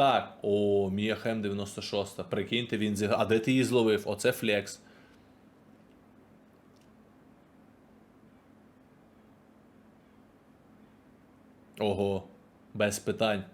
Так, о, Мія Хем 96. Прикиньте, він зіграв. А де ти її зловив? Оце флекс. Ого, без питань.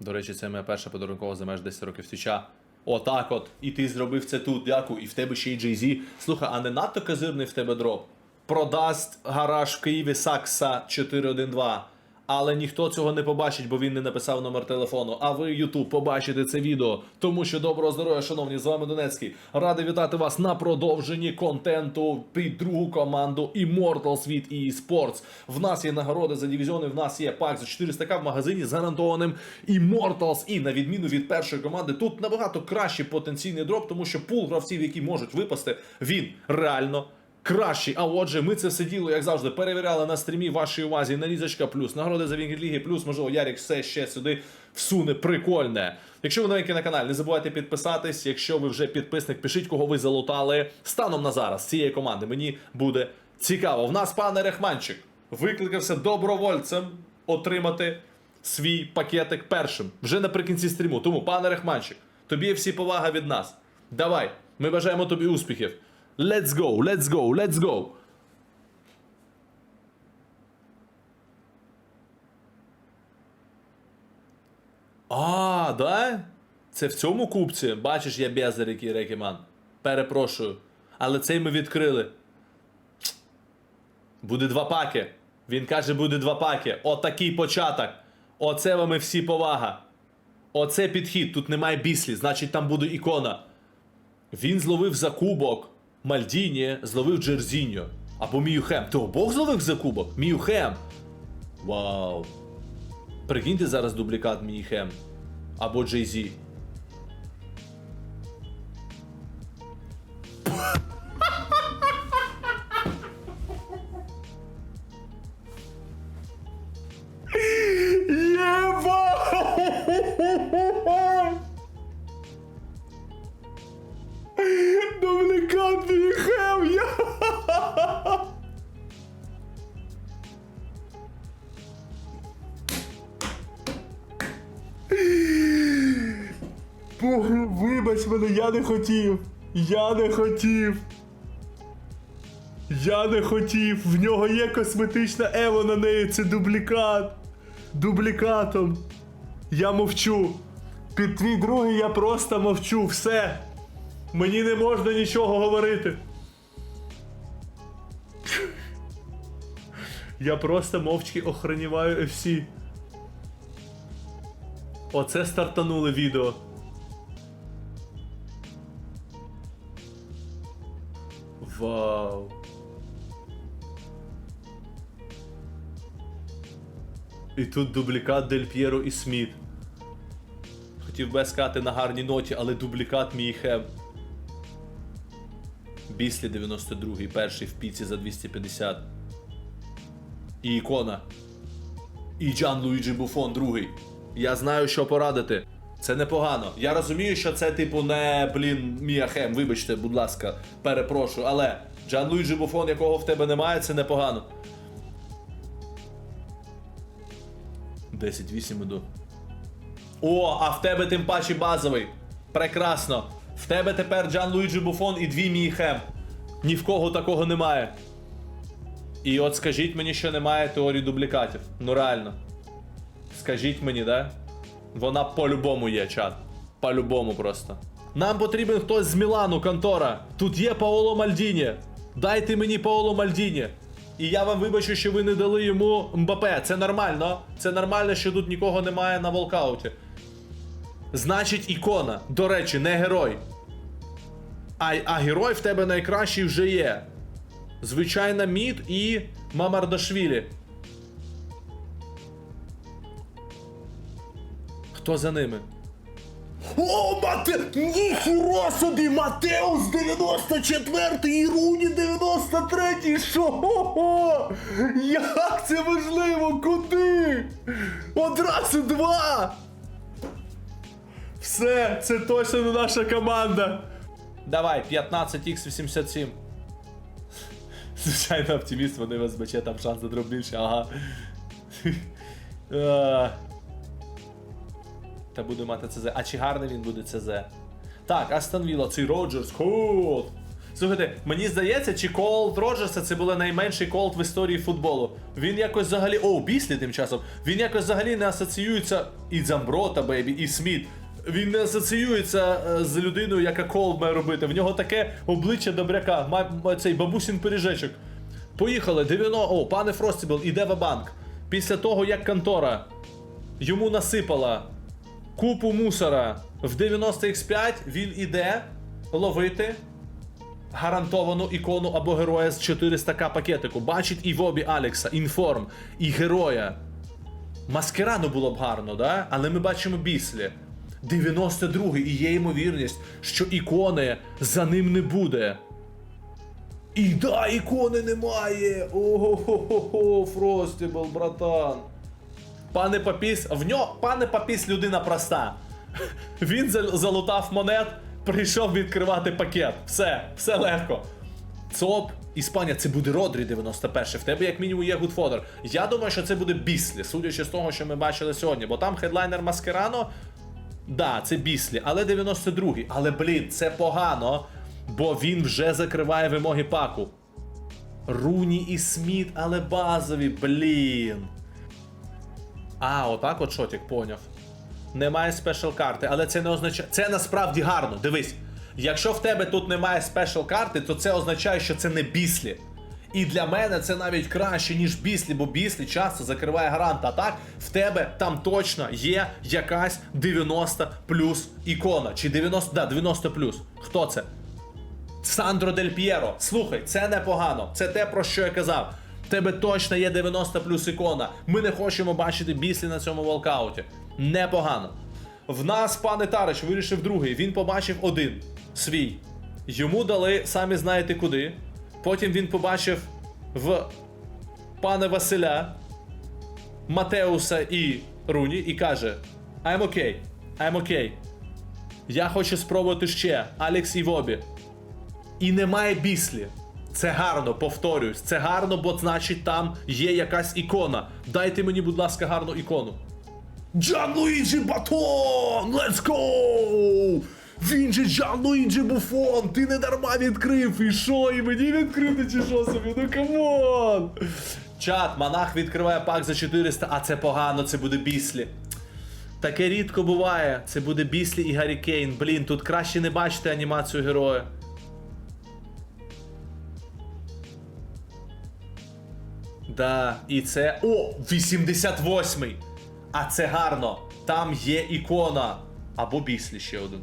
До речі, це моя перша подарункова за меж 10 років твіча. Отак от. І ти зробив це тут, дякую. І в тебе ще й Jay-Z. Слухай, а не надто казирний в тебе дроп? Продасть гараж в Києві Сакса 412. Але ніхто цього не побачить, бо він не написав номер телефону. А ви, Ютуб, побачите це відео. Тому що доброго здоров'я, шановні, з вами Донецький. Радий вітати вас на продовженні контенту під другу команду Immortals від EA Sports. В нас є нагороди за дивізіони, в нас є пак за 400к в магазині з гарантованим Immortals. І на відміну від першої команди, тут набагато кращий потенційний дроп, тому що пул гравців, які можуть випасти, він реально кращий. А отже, ми це все діло, як завжди, перевіряли на стрімі вашій увазі на Лізочка плюс, нагороди за Вінгерліги плюс, можливо, Ярік все ще сюди всуне прикольне. Якщо ви новенькі на каналі, не забувайте підписатись. Якщо ви вже підписник, пишіть, кого ви залутали станом на зараз цієї команди. Мені буде цікаво. В нас пане Рехманчик викликався добровольцем отримати свій пакетик першим вже наприкінці стріму. Тому, пане Рехманчик, тобі всі повага від нас. Давай, ми бажаємо тобі успіхів. Let's go, let's go, let's go. А, да? Це в цьому купці? Бачиш, я безер, який рекіман. Перепрошую. Але цей ми відкрили. Буде два паки. Він каже, буде два паки. Отакий початок. Оце вам і всі повага. Оце підхід. Тут немає біслі, значить там буде ікона. Він зловив за кубок. Мальдіні зловив Джерзіньо. Або Міюхем. Ти обох зловив за кубок? Міюхем. Вау. Прикиньте зараз дублікат Міюхем. Або Джей хотів. Я не хотів. Я не хотів. В нього є косметична ево на неї. Це дублікат. Дублікатом. Я мовчу. Під твій другий я просто мовчу. Все. Мені не можна нічого говорити. Я просто мовчки охраніваю FC. Оце стартанули відео. Вау. І тут дублікат Дель П'єро і Сміт. Хотів би сказати на гарній ноті, але дублікат Міхем. Біслі 92-й, перший в піці за 250. І ікона. І Джан Луїджі Буфон другий. Я знаю, що порадити. Це непогано. Я розумію, що це, типу, не, блін, Міахем, вибачте, будь ласка, перепрошую, але Джан Луїджі Буфон, якого в тебе немає, це непогано. 10-8 іду. О, а в тебе тим паче базовий. Прекрасно. В тебе тепер Джан Луїджі Буфон і дві Міхем. Ні в кого такого немає. І от скажіть мені, що немає теорії дублікатів. Ну реально. Скажіть мені, да? Вона по-любому є, чат. По-любому просто. Нам потрібен хтось з Мілану, контора. Тут є Паоло Мальдіні. Дайте мені Паоло Мальдіні. І я вам вибачу, що ви не дали йому Мбапе. Це нормально. Це нормально, що тут нікого немає на волкауті. Значить, ікона. До речі, не герой. А, а герой в тебе найкращий вже є. Звичайна Мід і Мамардашвілі. Хто за ними? О, Мате... Ніхіра собі! Матеус 94 і Руні 93-й! Що? Хо-хо! Як це важливо? Куди? Одразу два! Все, це точно не наша команда. Давай, 15х87. Звичайно, оптиміст, вони в СБЧ, там шанс на дроп більше, ага. Та буде мати ЦЗ. А чи гарний він буде ЦЗ? Так, Астон Вілла, цей Роджерс, колд. Слухайте, мені здається, чи колд Роджерса це був найменший колд в історії футболу. Він якось взагалі. О, Біслі тим часом. Він якось взагалі не асоціюється і Замброта, бейбі, і Сміт. Він не асоціюється е, з людиною, яка колд має робити. В нього таке обличчя добряка, цей бабусін пиріжечок. Поїхали, 90... О, пане Фростібл, іде в банк. Після того, як контора йому насипала купу мусора в 90x5, він іде ловити гарантовану ікону або героя з 400к пакетику. Бачить і Вобі Алекса, інформ, і героя. Маскерану було б гарно, да? але ми бачимо біслі. 92-й, і є ймовірність, що ікони за ним не буде. І да, ікони немає. Ого-го-го, Фростібл, братан. Пане Папіс, в нього, пане Папіс людина проста. Він залутав монет, прийшов відкривати пакет. Все, все легко. ЦОП, Іспанія, це буде Родрі 91 В тебе як мінімум є Гудфодер. Я думаю, що це буде Біслі, судячи з того, що ми бачили сьогодні. Бо там хедлайнер Маскерано. Да, це Біслі, але 92-й. Але блін, це погано, бо він вже закриває вимоги паку. Руні і Сміт, але базові, блін. А, отак от шотік, поняв. Немає спешл карти, але це не означає. Це насправді гарно. Дивись. Якщо в тебе тут немає спешл карти, то це означає, що це не біслі. І для мене це навіть краще, ніж біслі, бо біслі часто закриває гарант. А так в тебе там точно є якась 90 плюс ікона. Чи 90, да, 90 плюс. Хто це? Сандро Дель П'єро. Слухай, це непогано. Це те, про що я казав. Тебе точно є 90 плюс ікона. Ми не хочемо бачити біслі на цьому волкауті. Непогано. В нас, пане Тарич, вирішив другий. Він побачив один свій. Йому дали самі знаєте куди. Потім він побачив в пане Василя, Матеуса і Руні і каже: I'm okay, I'm okay. Я хочу спробувати ще Алекс і Вобі. І немає біслі. Це гарно, повторюсь. Це гарно, бо значить там є якась ікона. Дайте мені, будь ласка, гарну ікону. Джан Луїджі Батон! Let's go! Він же Джан Луїджі Буфон! Ти не дарма відкрив! І що? І мені відкрити чи що собі? Ну камон! Чат, монах відкриває пак за 400, а це погано, це буде біслі. Таке рідко буває. Це буде Біслі і Гаррі Кейн. Блін, тут краще не бачити анімацію героя. Да, і це. О, 88-й! А це гарно. Там є ікона. Або Біслі ще один.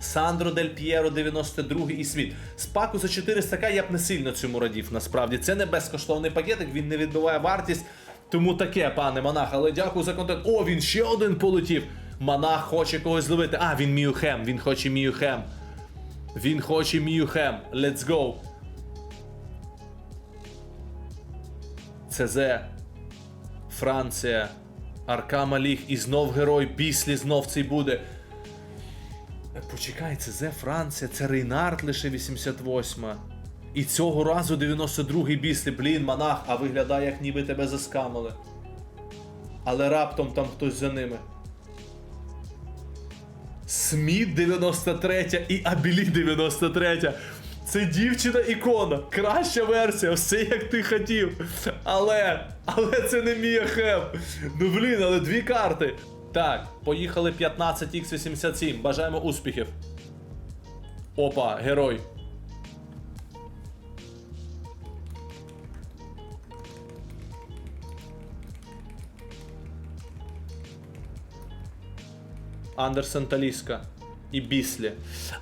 Сандро Дель П'єро 92 і світ. З паку за 400к я б не сильно цьому радів, насправді. Це не безкоштовний пакетик, він не відбиває вартість. Тому таке, пане Монах, але дякую за контент. О, він ще один полетів. Монах хоче когось зловити. А, він Міюхем, він хоче Міюхем. Він хоче Міюхем. Let's go. ЦЗ, Франція, Аркама Ліг і знов герой Біслі знов цей буде. Почекай, ЦЗ Франція, це Рейнард лише 88. І цього разу 92-й біслі, блін, монах, а виглядає, як ніби тебе заскамили. Але раптом там хтось за ними. Сміт 93 і Абілі 93. Це дівчина ікона. Краща версія, все як ти хотів. Але, але це не Мія Хем. Ну блін, але дві карти. Так, поїхали 15х87. Бажаємо успіхів. Опа, герой. Андерсен Таліска і Біслі.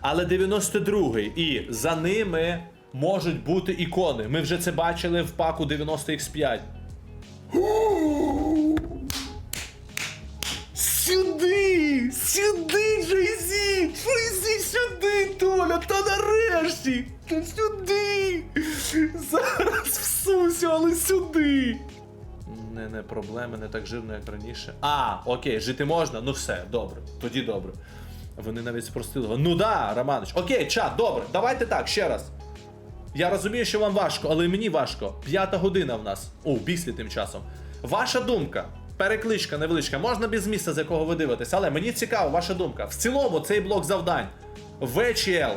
Але 92-й. І за ними можуть бути ікони. Ми вже це бачили в паку 90X5. Сюди! Сюди, Джейзі! Джейзі, сюди, Толя! Та нарешті! Та сюди! Зараз всуся, але сюди! Не, не проблеми, не так жирно, як раніше. А, окей, жити можна? Ну все, добре. Тоді добре. Вони навіть спростили. Ну да, Романович. Окей, чат, добре. Давайте так, ще раз. Я розумію, що вам важко, але мені важко. П'ята година в нас. О, біслі тим часом. Ваша думка. перекличка невеличка. Можна без місця, з якого ви дивитесь, але мені цікаво, ваша думка. В цілому цей блок завдань. ВЧЛ,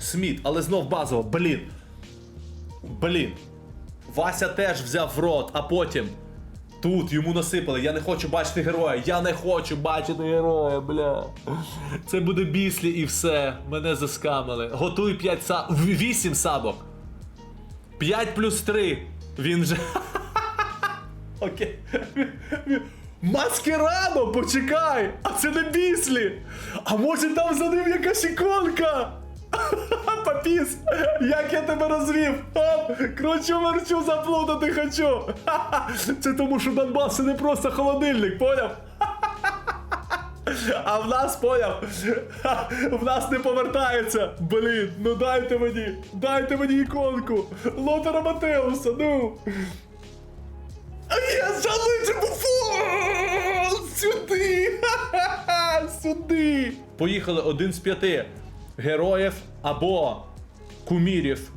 Сміт, але знов базово, блін. Блін. Вася теж взяв в рот, а потім. Тут йому насипали, я не хочу бачити героя, я не хочу бачити героя, бля. Це буде біслі і все. Мене заскамили. Готуй 5 са... 8 сабок. 5 плюс 3. Він вже. Окей. Маскерадо, почекай! А це не біслі! А може там за ним якась іконка? Папіс, як я тебе розвів? Кручу верчу заплутати хочу. Це тому, що Донбас не просто холодильник, поняв? А в нас поняв? В нас не повертається. Блін, ну дайте мені, дайте мені іконку. Лотера Матеуса, ну. Я залишу буфон! Сюди! Сюди! Поїхали один з п'яти героїв або кумірів.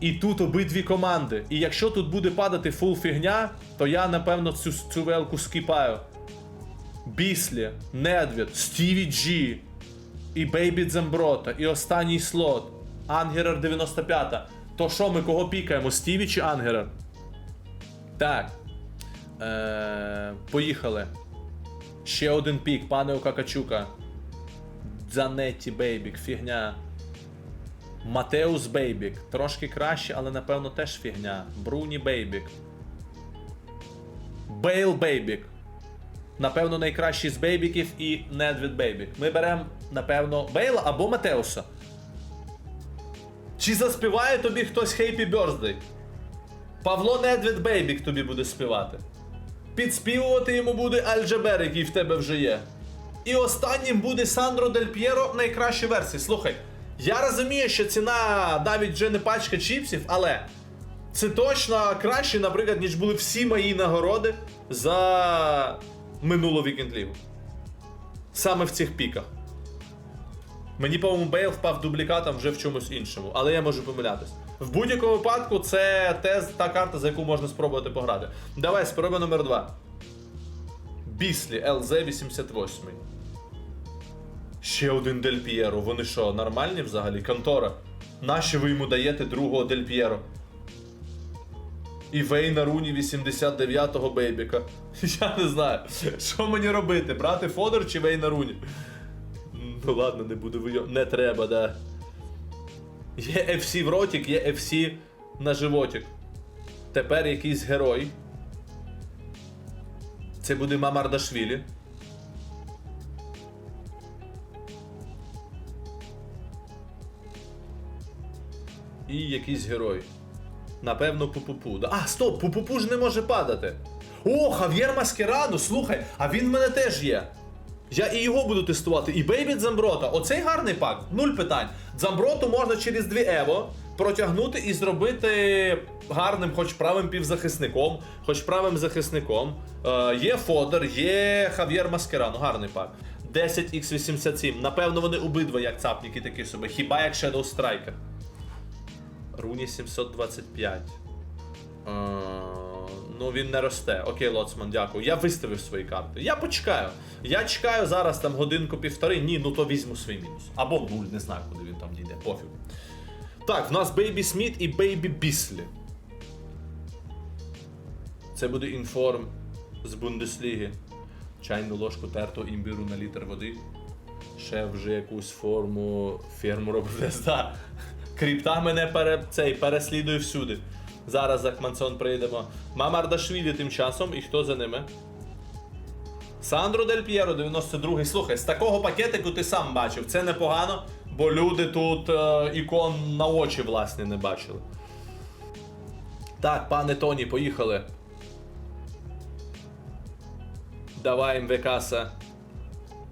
І тут обидві команди. І якщо тут буде падати фул фігня, то я напевно цю, цю велку скіпаю. Біслі, Недвід, Стіві Джі, і Бейбі Дземброта, і останній слот. Ангерер 95. То що ми кого пікаємо? Стіві чи Ангерер? Так. Е, поїхали. Ще один пік, пане Какачука. Дзанетті Бейбік, фігня. Матеус Бейбік. Трошки краще, але напевно теж фігня. Бруні Бейбік. Бейл Бейбік. Напевно, найкращий з бейбіків і Недвід Бейбік. Ми беремо, напевно, Бейла або Матеуса. Чи заспіває тобі хтось Happy Birthday? Павло Недвід Бейбік тобі буде співати. Підспівувати йому буде Альджебер, який в тебе вже є. І останнім буде Сандро Дель П'єро найкраща версія. Слухай, я розумію, що ціна навіть вже не пачка чіпсів, але це точно краще, наприклад, ніж були всі мої нагороди за минулу вікенд лігу. Саме в цих піках. Мені, по-моєму, Бейл впав дублікатом вже в чомусь іншому, але я можу помилятись. В будь-якому випадку це те, та карта, за яку можна спробувати пограти. Давай, спроба номер 2. Біслі ЛЗ-88. Ще один Дель П'єро. Вони що, нормальні взагалі? Контора. Нащо ви йому даєте другого Дель П'єро? І Вейна Руні 89-го бейбіка. Я не знаю, що мені робити? Брати Фодор чи Вейна Руні? Ну ладно, не буду вийо... Не треба, да. Є FC в ротик, є FC на животик. Тепер якийсь герой. Це буде Мамардашвілі. І якийсь герой. Напевно, Пупупу. Да- А, стоп, Пупупу ж не може падати. О, Хав'єр Маскераду, слухай, а він в мене теж є. Я і його буду тестувати. І Бейбі Дзамброта. Оцей гарний пак, нуль питань. Дзамброту можна через дві Ево протягнути і зробити гарним, хоч правим півзахисником, хоч правим захисником. Е, є Фодор, є Хав'єр Маскерану, гарний пак. 10х87. Напевно, вони обидва як цапніки такі собі. Хіба як Shadow Striker. Руні 725. Е, ну він не росте. Окей, Лоцман, дякую. Я виставив свої карти. Я почекаю. Я чекаю зараз там годинку-півтори. Ні, ну то візьму свій мінус. Або нуль, не знаю, куди він там дійде. Пофіг. Так, в нас Бейбі Сміт і Бейбі Біслі. Це буде інформ з Бундесліги. Чайну ложку тертого імбіру на літр води. Ще вже якусь форму ферму да. Кріпта мене пере, цей, переслідує всюди. Зараз за Кмансон прийдемо. Мамардашвілі тим часом, і хто за ними? Сандро Дель П'єро, 92-й. Слухай, з такого пакетику ти сам бачив. Це непогано, бо люди тут е, ікон на очі, власне, не бачили. Так, пане Тоні, поїхали. Давай МВКаса.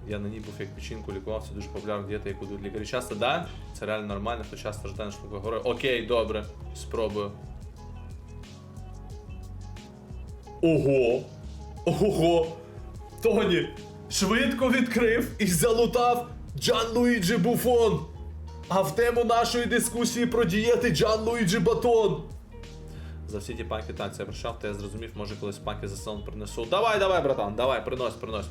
Я на ній був як печінку лікував, це дуже популярна дієта, яку дають лікарі. Часто, да? Це реально нормально, хто часто жде на штуку гори. Окей, добре, спробую. Ого! Ого! Тоні! Швидко відкрив і залутав Джан Луїджі Буфон! А в тему нашої дискусії про дієти Джан Луїджі Батон. За всі ті паки, так, це прийшов, то я зрозумів, може колись паки за сон принесу. Давай, давай, братан, давай, принось, принось.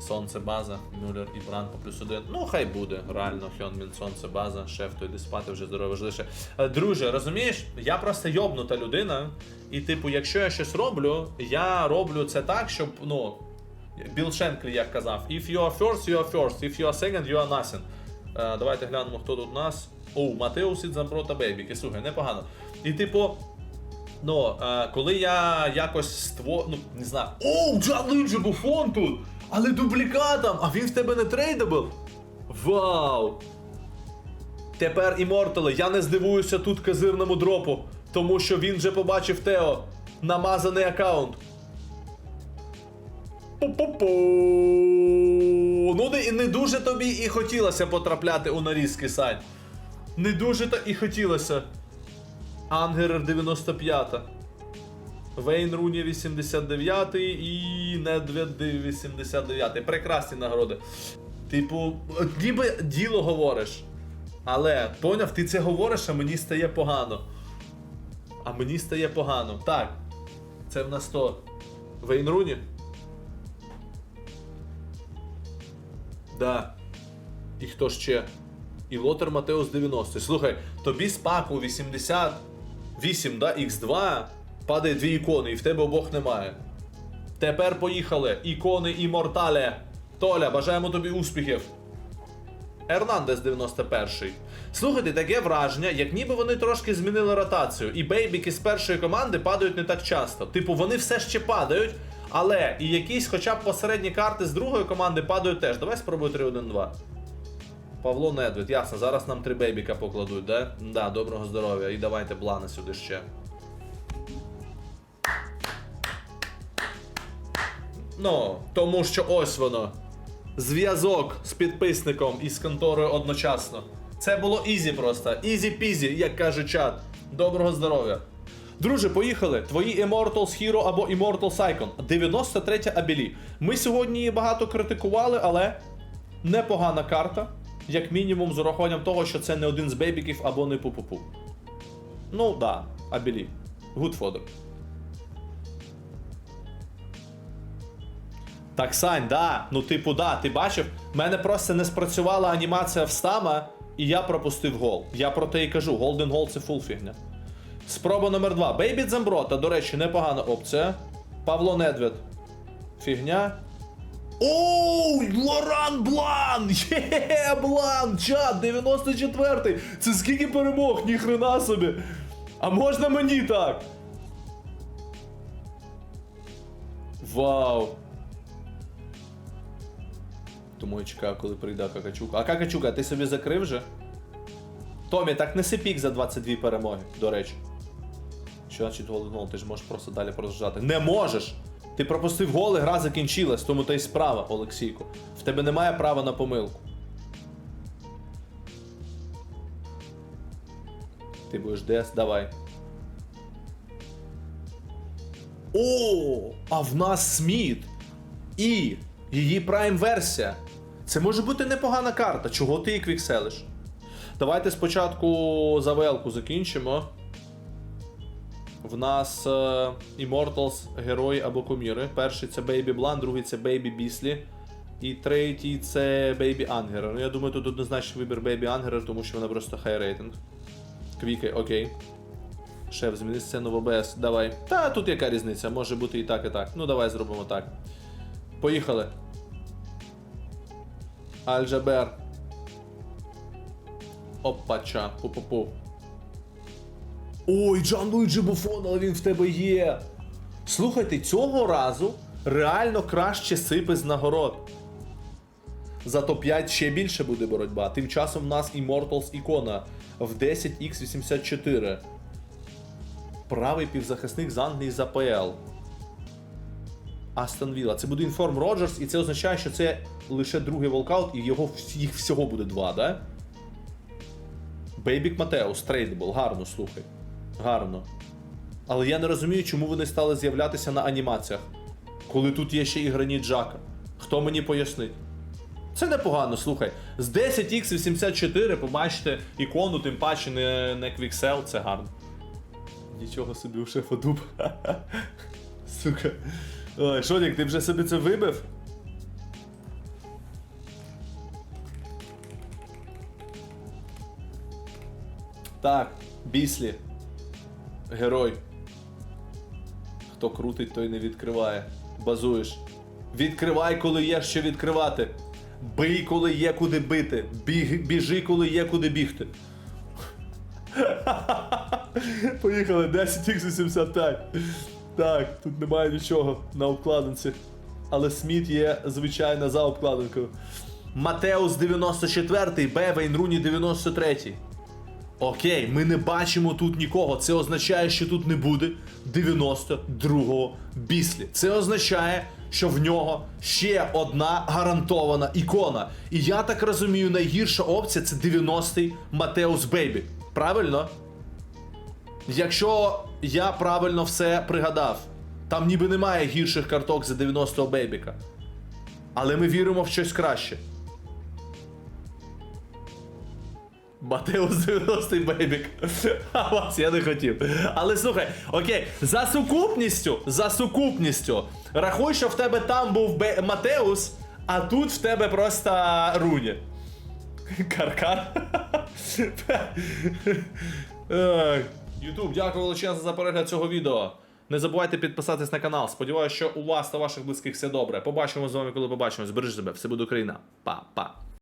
Сонце база, Мюллер і Бран по плюс один. Ну, хай буде. Реально, Хьонмін, сонце база, шеф, то йди спати вже здорово важливіше. Е, Друже, розумієш, я просто йобнута людина. І, типу, якщо я щось роблю, я роблю це так, щоб, ну. Білл Шенклі як казав: If you are first, you are first. If you are second, you are nothing. Е, давайте глянемо, хто тут у нас. О, Матеус і Замброта Бейбіки. Слухай, непогано. І типу. Ну, е, коли я якось ство... ну, не знаю. Оу, Джан Лиджі Буфон тут! Але дублікатом! А він в тебе не трейдабл? Вау! Тепер імортали, я не здивуюся тут казирному дропу, тому що він вже побачив Тео. Намазаний аккаунт. Пу-пу-пу. Ну не, не дуже тобі і хотілося потрапляти у нарізки, Сань. Не дуже то і хотілося. Ангерер 95. Вейн Руні 89 і Недвед 89. Прекрасні нагороди. Типу, ніби діло говориш. Але, поняв, ти це говориш, а мені стає погано. А мені стає погано. Так. Це в нас то. Вейн Руні? Да. І хто ще? І Лотер Матеус 90. Слухай, тобі з паку 88, да, X2 падає дві ікони, і в тебе обох немає. Тепер поїхали. Ікони Імортале. Толя, бажаємо тобі успіхів. Ернандес 91. Слухайте, таке враження, як ніби вони трошки змінили ротацію. І бейбіки з першої команди падають не так часто. Типу, вони все ще падають, але і якісь хоча б посередні карти з другої команди падають теж. Давай спробуй 3-1-2. Павло Недвід, ясно, зараз нам три бейбіка покладуть, да? Да, доброго здоров'я. І давайте блани сюди ще. Ну, тому що ось воно. Зв'язок з підписником і з конторою одночасно. Це було ізі просто. Ізі-пізі, як каже чат. Доброго здоров'я. Друже, поїхали. Твої Immortals Hero або Immortals Icon. 93 Абілі. Ми сьогодні її багато критикували, але непогана карта. Як мінімум, з урахуванням того, що це не один з бейбіків або не пу-пу-пу. Ну, да, Абілі. Good fodder. Так, Сань, да. Ну, типу, да, ти бачив, в мене просто не спрацювала анімація встама, і я пропустив гол. Я про те і кажу, Голден гол це фул фігня. Спроба номер 2. Бейбі Дзамброта, до речі, непогана опція. Павло Недвед. Фігня. Оу, Лоран Блан! Є, Блан! Чат, 94-й! Це скільки перемог, ніхрена собі! А можна мені так? Вау! Тому я чекаю, коли прийде Какачука. А Какачука, ти собі закрив вже? Томі, так не сипік за 22 перемоги, до речі. Що значить гол? Ти ж можеш просто далі продовжати. Не можеш! Ти пропустив гол, і гра закінчилась, тому то й справа, Олексійко. В тебе немає права на помилку. Ти будеш ДС, давай. О, а в нас Сміт. І її прайм-версія. Це може бути непогана карта. Чого ти її квікселиш? Давайте спочатку за ВЛ-ку закінчимо. В нас е, Immortals, герої або куміри. Перший це Baby Блан, другий це Baby Біслі. І третій це Baby Ангерер. Ну, я думаю, тут однозначно вибір Baby Ангерер, тому що вона просто хай рейтинг. Квіки, окей. Шеф, зміни сцену в ОБС. Давай. Та тут яка різниця, може бути і так, і так. Ну давай зробимо так. Поїхали. Альжабер. Опача. Пу-пу-пу. Ой, Джан Луїджі Буфон, але він в тебе є. Слухайте, цього разу реально краще сипи з нагород. За топ-5 ще більше буде боротьба. Тим часом в нас Immortals ікона в 10x84. Правий півзахисник з Англії за ПЛ. Астон Вілла. Це буде інформ Роджерс, і це означає, що це лише другий волкаут, і його їх всього буде два, да? Бейбік Матеус, трейдбл, гарно, слухай. Гарно. Але я не розумію, чому вони стали з'являтися на анімаціях, коли тут є ще і граніт Джака. Хто мені пояснить? Це непогано, слухай. З 10x84 побачите ікону, тим паче не, не Quixel, це гарно. Нічого собі у шефа дуб. Сука. Ой, Шонік, ти вже собі це вибив? Так, Біслі. Герой. Хто крутить, той не відкриває. Базуєш. Відкривай, коли є що відкривати. Бий, коли є куди бити. Біг, біжи, коли є куди бігти. Поїхали, 10x85. Так, тут немає нічого на обкладинці. Але Сміт є, звичайно, за обкладинкою. Матеус 94, Бевейн Руні 93-й. Окей, ми не бачимо тут нікого. Це означає, що тут не буде 92-го біслі. Це означає, що в нього ще одна гарантована ікона. І я так розумію, найгірша опція це 90-й Матеус Бейбі. Правильно? Якщо я правильно все пригадав, там ніби немає гірших карток за 90-го Бейбіка. Але ми віримо в щось краще. Матеус 90-й бейбік. А вас я не хотів. Але слухай, окей, за сукупністю, за сукупністю. Рахуй, що в тебе там був Бе- Матеус, а тут в тебе просто Руні. Каркар. Ай. Ютуб, дякую величезно за перегляд цього відео. Не забувайте підписатись на канал. Сподіваюся, що у вас та ваших близьких все добре. Побачимо з вами, коли побачимось. Бережіть себе, все буде Україна. Па-па.